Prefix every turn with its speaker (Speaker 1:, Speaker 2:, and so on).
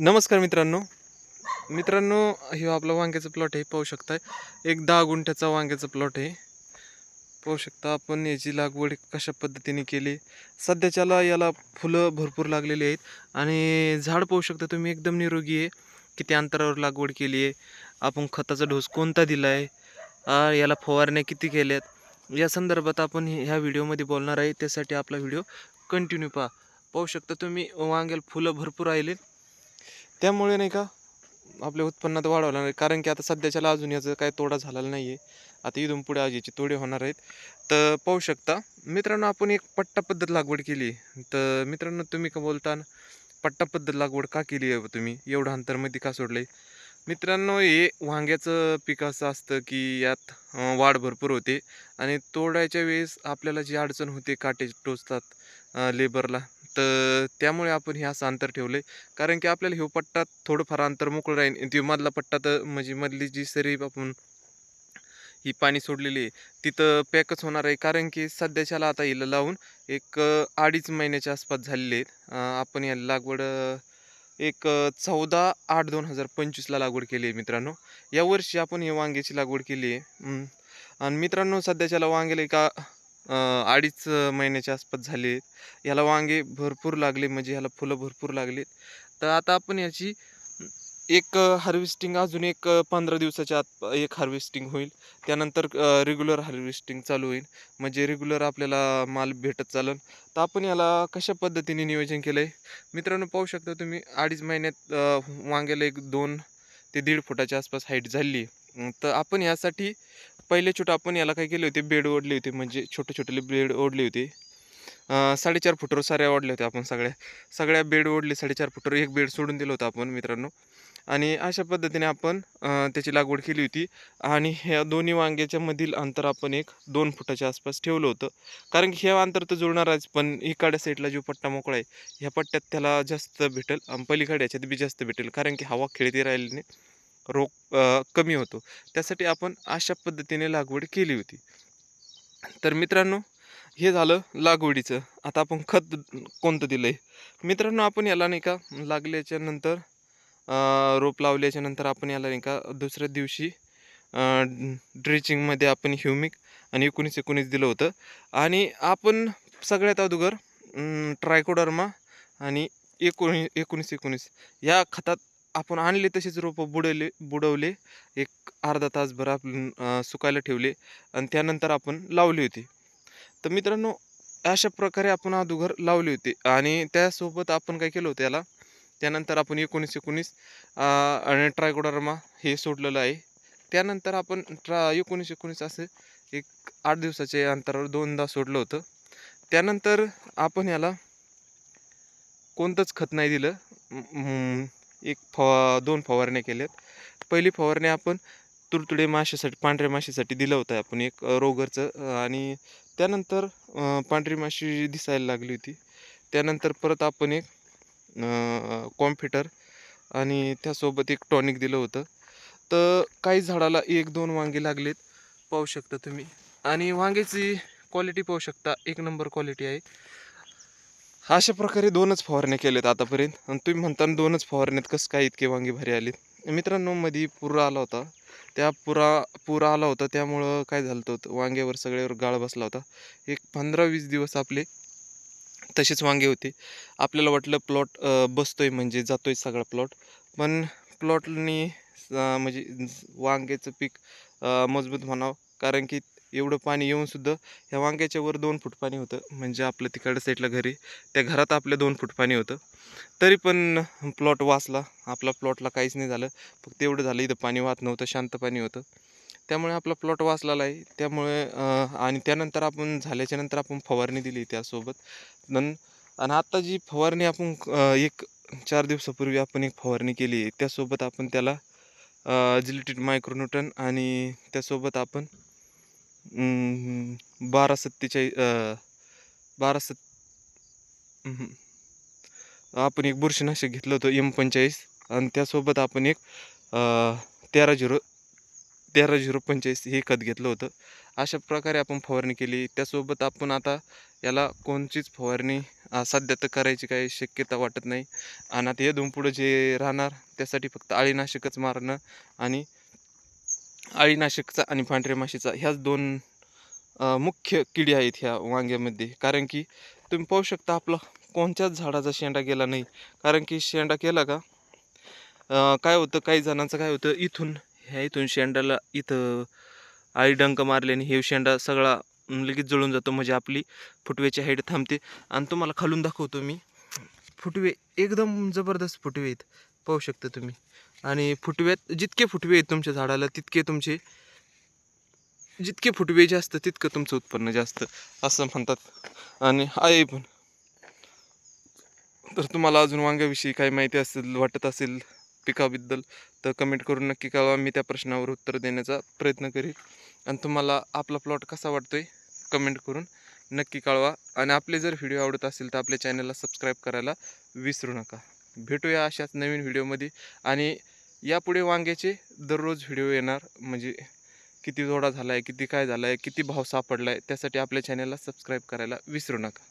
Speaker 1: नमस्कार मित्रांनो. मित्रांनो हे आपलं वांग्याचं प्लॉट आहे पाहू शकताय. एक दहा गुंठ्याचा वांग्याचा प्लॉट आहे. पाहू शकता आपण याची लागवड कशा पद्धतीने केली. सध्याच्याला याला फुलं भरपूर लागलेली आहेत. आणि झाड पाहू शकता तुम्ही एकदम निरोगी आहे. किती अंतरावर लागवड केली आहे. आपण खताचा डोस कोणता दिला आहे याला फवारण्या किती केल्यात? या संदर्भात आपण ह्या व्हिडिओमध्ये बोलणार आहे. त्यासाठी आपला व्हिडिओ कंटिन्यू पहा. पाहू शकता तुम्ही वांग्याला फुलं भरपूर आलेत त्यामुळे नाही का आपल्या उत्पन्नात वाढवलं नाही कारण की आता सध्याच्याला अजून याचं काय तोडा झालेला नाही आहे आता इथून पुढे आजीचे तोडे होणार आहेत. तर पाहू शकता मित्रांनो आपण एक पट्टा पद्धत लागवड केली. तर मित्रांनो तुम्ही का बोलता पट्टा पद्धत लागवड का केली आहे तुम्ही? एवढं अंतरमध्ये का सोडलं मित्रांनो हे वांग्याचं पीक असं असतं की यात वाढ भरपूर होते. आणि तोडायच्या वेळेस आपल्याला जी अडचण होते काटे टोचतात लेबरला तर त्यामुळे आपण हे असं अंतर ठेवलं कारण की आपल्याला ह्यो पट्टा थोडंफार अंतर मोकळं राहील ती मधला पट्टा तर म्हणजे मधली जी सरी आपण ही पाणी सोडलेली आहे तिथं पॅकच होणार आहे. कारण की सध्याच्याला आता हिला लावून एक अडीच महिन्याच्या आसपास झालेले आहेत. आपण या लागवड एक चौदा आठ दोन हजार पंचवीसला लागवड केली आहे मित्रांनो. यावर्षी आपण हे वांग्याची लागवड केली आहे. आणि मित्रांनो सध्याच्याला वांग्याला एका अडीच महिन्याच्या आसपास झाले आहेत. ह्याला वांगे भरपूर लागले म्हणजे ह्याला फुलं भरपूर लागलेत. तर आता आपण याची एक हार्वेस्टिंग अजून एक पंधरा दिवसाच्या आत एक हार्वेस्टिंग होईल. त्यानंतर रेग्युलर हार्वेस्टिंग चालू होईल. म्हणजे रेग्युलर आपल्याला माल भेटत चालेल तर आपण याला कशा पद्धतीने नियोजन केलं आहे मित्रांनो पाहू शकता तुम्ही अडीच महिन्यात वांग्याला एक दोन ते दीड फुटाच्या आसपास हाईट झाली. आहे तर आपण यासाठी पहिले छोटं आपण याला काय केले होते? बेड ओढले होते म्हणजे छोटे छोटेले बेड ओढले होते. साडेचार फुटावर साऱ्या ओढल्या होत्या आपण सगळ्या. सगळ्या बेड ओढले साडेचार फुटावर एक बेड सोडून दिलं होतं आपण मित्रांनो. आणि अशा पद्धतीने आपण त्याची लागवड केली होती. आणि ह्या दोन्ही वांग्याच्या मधील अंतर आपण एक दोन फुटाच्या आसपास ठेवलं होतं. कारण की हे अंतर तर जुळणारच पण इकडच्या साईडला जो पट्टा मोकळा आहे ह्या पट्ट्यात त्याला जास्त भेटेल आणि पलीकडे याच्यात बी जास्त भेटेल. कारण की हवा खेळती राहिली नाही. रोग कमी होतो. त्यासाठी आपण अशा पद्धतीने लागवड केली होती. तर मित्रांनो हे झालं लागवडीचं. आता आपण खत कोणतं दिलं आहे मित्रांनो आपण याला नाही का लागल्याच्या नंतर रोप लावल्याच्या नंतर आपण याला नाही का दुसऱ्या दिवशी ड्रिचिंगमध्ये आपण ह्युमिक आणि एकोणीस एकोणीस दिलं होतं. आणि आपण सगळ्यात अगोदर ट्रायकोडर्मा आणि एकोणी एकोणीस एकोणीस या खतात आपण आणले तसेच रोपं बुडवले बुडवले. एक अर्धा तासभर आपण सुकायला ठेवले आणि त्यानंतर आपण लावली होती. तर मित्रांनो अशा प्रकारे आपण अदुघर लावले होते आणि त्यासोबत आपण काय केलं होतं याला? त्यानंतर आपण एकोणीस एकोणीस आणि ट्रायकोडर्मा हे सोडलेलं आहे. त्यानंतर आपण ट्रा एकोणीस एकोणीस असं एक आठ दिवसाच्या अंतरावर दोनदा सोडलं होतं. त्यानंतर आपण याला कोणतंच खत नाही दिलं. एक फवा दोन फवारण्या केल्यात. पहिली फवारणी आपण तुडतुडे माशासाठी पांढऱ्या माशीसाठी दिलं होतं आपण एक रोगरचं आणि त्यानंतर पांढरी माशी दिसायला लागली होती त्यानंतर परत आपण एक कॉम्प्युटर आणि त्यासोबत एक टॉनिक दिलं होतं. तर काही झाडाला एक दोन वांगे लागलेत पाहू शकता तुम्ही. आणि वांग्याची क्वालिटी पाहू शकता एक नंबर क्वालिटी आहे. अशा प्रकारे दोनच फवारण्या केल्यात आतापर्यंत. आणि तुम्ही म्हणताना दोनच फवारण्यात कसं काय इतके वांगे भारी आलेत? मित्रांनो मध्ये पूर आला होता. त्या पुरा पूर आला होता त्यामुळं काय झालं होतं? वांग्यावर सगळ्यावर गाळ बसला होता. एक पंधरा वीस दिवस आपले तसेच वांगे होते. आपल्याला वाटलं प्लॉट बसतोय म्हणजे जातोय सगळा प्लॉट. पण प्लॉटनी म्हणजे वांग्याचं पीक मजबूत म्हणावं. कारण की एवढं पाणी येऊनसुद्धा ह्या वांग्याच्या वर दोन फूट पाणी होतं. म्हणजे आपलं तिकडच्या साईडला घरी त्या घरात आपल्या दोन फूट पाणी होतं. तरी पण प्लॉट वाचला. आपला प्लॉटला काहीच नाही झालं. फक्त एवढं झालं इथं पाणी वाहत नव्हतं शांत पाणी होतं. त्यामुळे आपला प्लॉट वाचलेला आहे. त्यामुळे आणि त्यानंतर आपण झाल्याच्यानंतर आपण फवारणी दिली त्यासोबत. नन आणि आत्ता जी फवारणी आपण एक चार दिवसापूर्वी आपण एक फवारणी केली आहे. त्यासोबत आपण त्याला जिलिटेड मायक्रोन्यूटन आणि त्यासोबत आपण बारा सत्तेचाळीस बारा सत् आपण एक बुरशीनाशक घेतलं होतं एम पंचेचाळीस आणि त्यासोबत आपण एक तेरा झिरो तेरा झिरो पंचेचाळीस हे खत घेतलं होतं. अशा प्रकारे आपण फवारणी केली. त्यासोबत आपण आता याला कोणचीच फवारणी सध्या तर करायची काही शक्यता वाटत नाही. आणि आता येदून पुढं जे राहणार त्यासाठी फक्त अळीनाशकच मारणं आणि अळीनाशकचा आणि पांढऱ्या माशीचा ह्याच दोन मुख्य किडी आहेत ह्या वांग्यामध्ये. कारण की तुम्ही पाहू शकता आपला कोणत्याच झाडाचा शेंडा गेला नाही. कारण की शेंडा केला का काय होतं काही जणांचं काय होतं इथून ह्या इथून शेंडाला इथं आळी डंक मारल्याने हे शेंडा सगळा लगेच जळून जातो. म्हणजे आपली फुटव्याची हाईट थांबते. आणि तुम्हाला खालून दाखवतो मी. फुटवे एकदम जबरदस्त फुटवे आहेत. पाहू शकता तुम्ही. आणि फुटव्यात जितके फुटवे आहेत तुमच्या झाडाला तितके तुमचे जितके फुटवे जास्त तितकं तुमचं उत्पन्न जास्त असं म्हणतात. आणि आहे पण. तर तुम्हाला अजून वांग्याविषयी काही माहिती असेल वाटत असेल पिकाबद्दल तर कमेंट करून नक्की कळवा. मी त्या प्रश्नावर उत्तर देण्याचा प्रयत्न करीन. आणि तुम्हाला आपला प्लॉट कसा वाटतोय कमेंट करून नक्की कळवा. आणि आपले जर व्हिडिओ आवडत असेल तर आपल्या चॅनलला सबस्क्राईब करायला विसरू नका. भेटूया अशाच नवीन व्हिडिओमध्ये. आणि यापुढे वांग्याचे दररोज व्हिडिओ येणार. म्हणजे किती जोडा झाला आहे किती काय झाला आहे किती भाव सापडला आहे त्यासाठी आपल्या चॅनलला सबस्क्राईब करायला विसरू नका.